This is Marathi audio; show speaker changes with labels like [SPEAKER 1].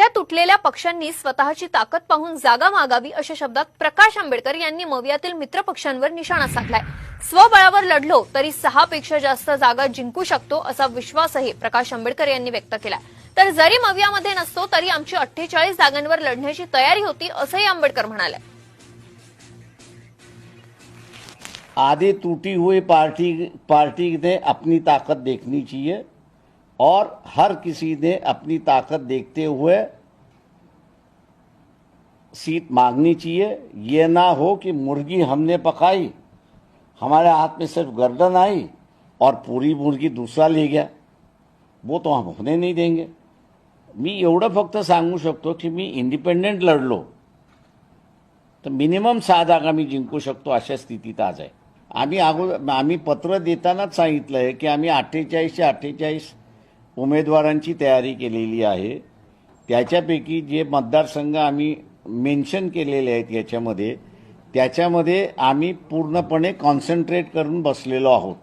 [SPEAKER 1] सध्या तुटलेल्या पक्षांनी स्वतःची ताकद पाहून जागा मागावी अशा शब्दात प्रकाश आंबेडकर यांनी मवियातील मित्र पक्षांवर निशाणा साधलाय. स्वबळावर लढलो तरी सहा पेक्षा जास्त जागा जिंकू शकतो असा विश्वासही प्रकाश आंबेडकर यांनी व्यक्त केला. तर जरी मवियामध्ये नसतो तरी आमची अठ्ठेचाळीस जागांवर लढण्याची तयारी होती असंही आंबेडकर म्हणाले.
[SPEAKER 2] आधी टूटी हुई पार्टी पार्टी ने अपनी ताकत देखनी चाहिए और हर किसी ने अपनी ताकत देखते हुए सीट मांगनी चाहिए। ये ना हो कि मुर्गी हमने पकाई, हमारे हाथ में सिर्फ़ गर्दन आई और पूरी मुर्गी दूसरा ले गया। वो तो हम होने नहीं देंगे। मी एवढं फक्त सांगू शकतो की मी इंडिपेंडेंट लढलो, तर मिनिमम सहा जागा मी जिंकू शकतो अशा स्थितीत आज आहे. आम्ही अगोदर आम्ही पत्र देतानाच सांगितलं आहे की आम्ही अठ्ठेचाळीसशे अठ्ठेचाळीस उमेदवारांची तयारी केलेली आहे. त्याच्यापैकी जे मतदारसंघ आम्ही मेन्शन केलेले आहेत याच्यामध्ये त्याच्यामध्ये आम्ही पूर्णपणे कॉन्सन्ट्रेट करून बसलेलो आहोत.